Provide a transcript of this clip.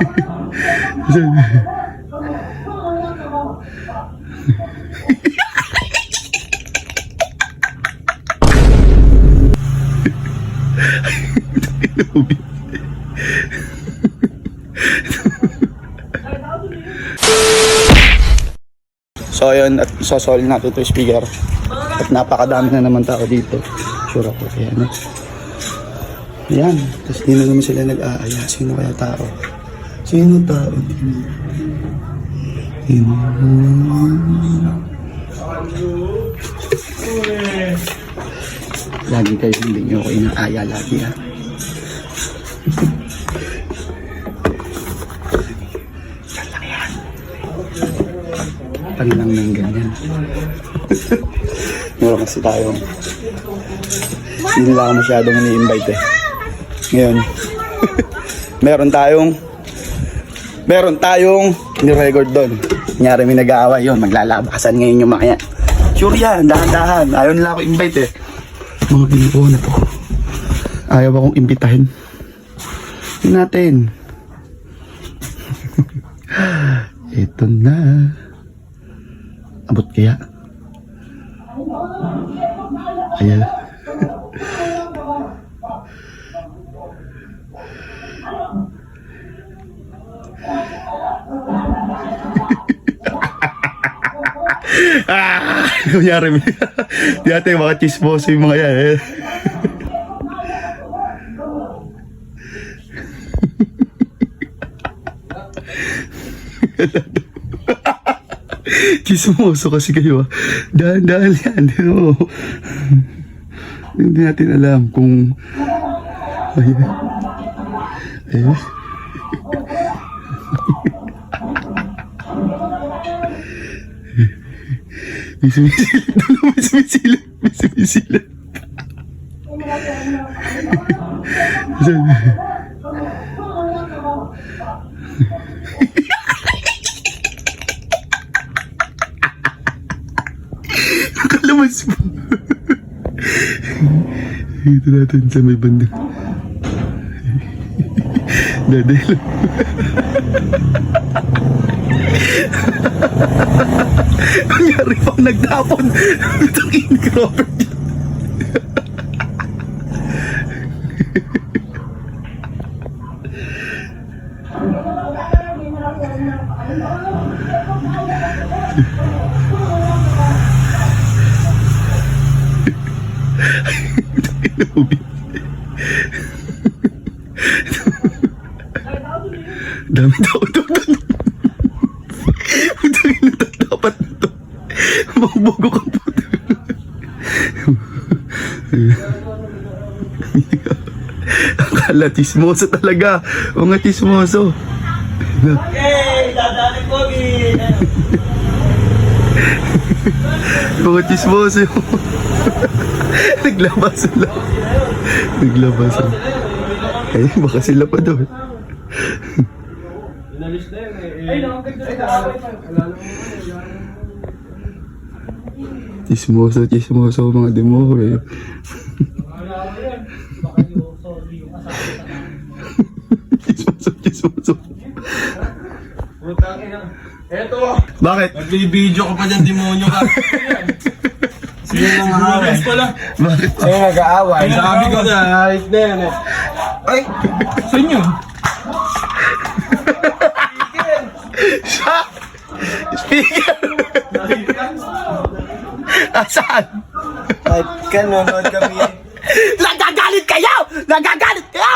So ayun, at sosol natin to speaker. At napakadami na naman tao dito. Sure ako. Ayan. Ayan. Tapos di na naman sila nag-aaya. Sino kaya tao? Sino tao? Sino? Lagi kayo hindi nyo ako inaaya lagi ha. Pan lang ng ganyan. Meron kasi tayong hindi nila ako masyadong ini-invite eh. Ngayon, meron tayong meron tayong ni-record doon. Kunyari may nag-aaway yun, maglalabasan ngayon yung mga yan. Sure yan, dahan-dahan. Ayaw nila ako invite eh. Mga binuo na to. Ayaw akong imbitahin. Yun natin. Ito na. Abot kaya? Ayan. ah! Kunyari, di natin mga chismoso yung mga yan eh. Chismoso kasi kayo ah. Dahan-dahan yan. Oo. Hindi natin alam kung... Ayan. Ayan. May sumisilip. May sumisilip. May sumisilip. Nakalabas mo. Dito natin sa may banda. Daday lang. Nangyari pa nagtapon. Takin ka, Robert. Dami tao doon. Putang ina, dapat na to. Mabugo ka po. Akala chismoso talaga. Mga chismoso. Hey, dadali ko, Mga chismoso. Naglabas sila. Naglabas sila. Ay, baka sila pa doon. Inalis na yun eh. Ay, nakaganda Chismoso, chismoso mga demo eh. chismoso, chismoso. Eto, Bakit? nagbibideo ka pa dyan, demonyo ka. Sino nang aaway? pala. Bakit? Sino nag-aaway? Sabi ko na, ayos na yan eh. Ay, sa inyo. Siya! Speaker! Asan? Kahit ka, nanonood kami. Nagagalit kayo! Nagagalit kayo!